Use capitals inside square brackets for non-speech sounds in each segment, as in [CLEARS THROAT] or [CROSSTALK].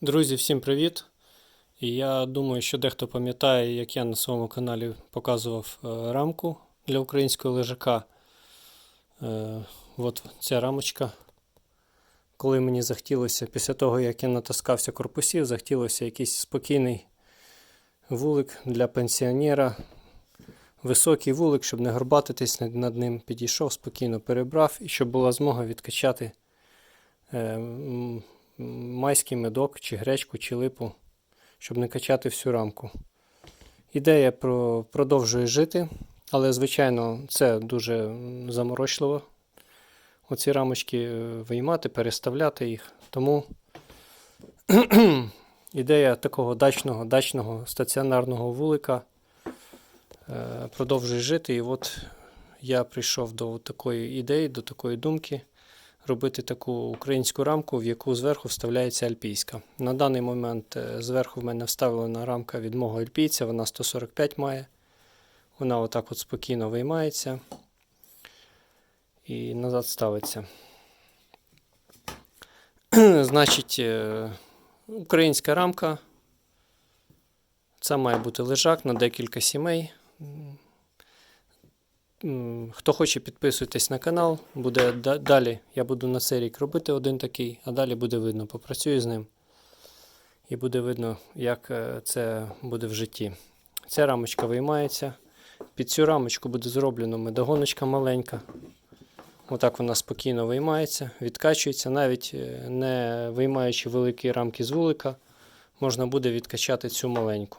Друзі, всім привіт! І я думаю, що дехто пам'ятає, як я на своєму каналі показував е, рамку для українського лежака. Е, От ця рамочка. Коли мені захотілося, після того, як я натаскався корпусів, захотілося якийсь спокійний вулик для пенсіонера. Високий вулик, щоб не горбатитись над ним, підійшов, спокійно перебрав і щоб була змога відкачати е, майський медок, чи гречку, чи липу, щоб не качати всю рамку. Ідея про, продовжує жити, але, звичайно, це дуже заморочливо. Оці рамочки е, виймати, переставляти їх. Тому [CLEARS THROAT] ідея такого дачного, дачного стаціонарного вулика е, продовжує жити. І от я прийшов до такої ідеї, до такої думки робити таку українську рамку, в яку зверху вставляється альпійська. На даний момент е, зверху в мене вставлена рамка від мого альпійця, вона 145 має. Вона отак от спокійно виймається і назад ставиться. [CLEARS THROAT] Значить, е, українська рамка. Це має бути лежак на декілька сімей. Хто хоче, підписуйтесь на канал. Буде далі. Я буду на цей рік робити один такий, а далі буде видно. Попрацюю з ним. І буде видно, як е, це буде в житті. Ця рамочка виймається. Під цю рамочку буде зроблено медогоночка маленька. Отак вона спокійно виймається, відкачується, навіть е, не виймаючи великі рамки з вулика, можна буде відкачати цю маленьку.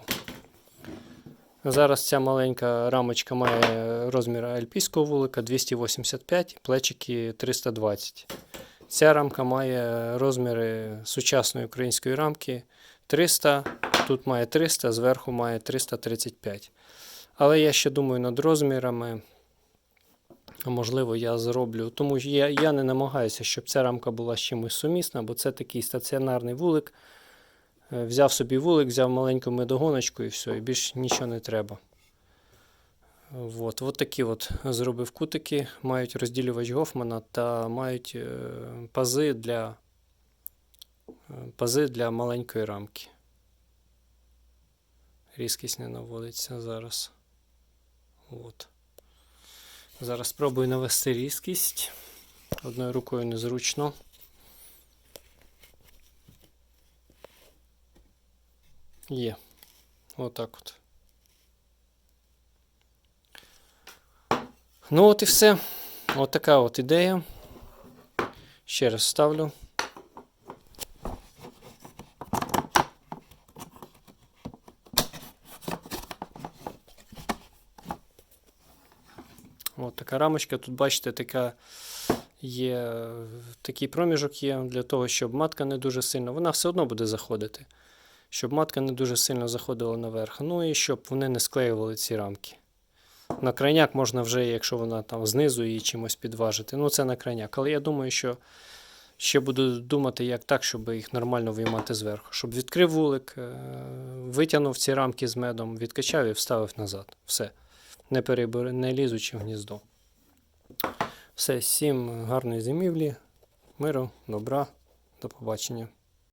Зараз ця маленька рамочка має розмір альпійського вулика 285, плечики 320. Ця рамка має розміри сучасної української рамки 300, тут має 300, зверху має 335. Але я ще думаю над розмірами. Можливо, я зроблю. Тому я, я не намагаюся, щоб ця рамка була з чимось сумісна, бо це такий стаціонарний вулик. Е, Взяв собі вулик, взяв маленьку медогоночку і все, і більш нічого не треба. От, от такі от зробив кутики, мають розділювач Гофмана та мають е, пази для, е, пази для маленької рамки. Різкість не наводиться зараз. От. Зараз спробую навести різкість. Одною рукою незручно. Є. Отак от. Ну от і все. От така от ідея. Ще раз ставлю. От така рамочка. Тут, бачите, така є такий проміжок є для того, щоб матка не дуже сильно. Вона все одно буде заходити. Щоб матка не дуже сильно заходила наверх. Ну і щоб вони не склеювали ці рамки. На крайняк можна вже, якщо вона там знизу її чимось підважити. Ну, це на крайняк. Але я думаю, що ще буду думати, як так, щоб їх нормально виймати зверху. Щоб відкрив вулик, е, витягнув ці рамки з медом, відкачав і вставив назад. Все. Не, перебери, не лізучи в гніздо. Все, всім гарної зимівлі, миру, добра, до побачення.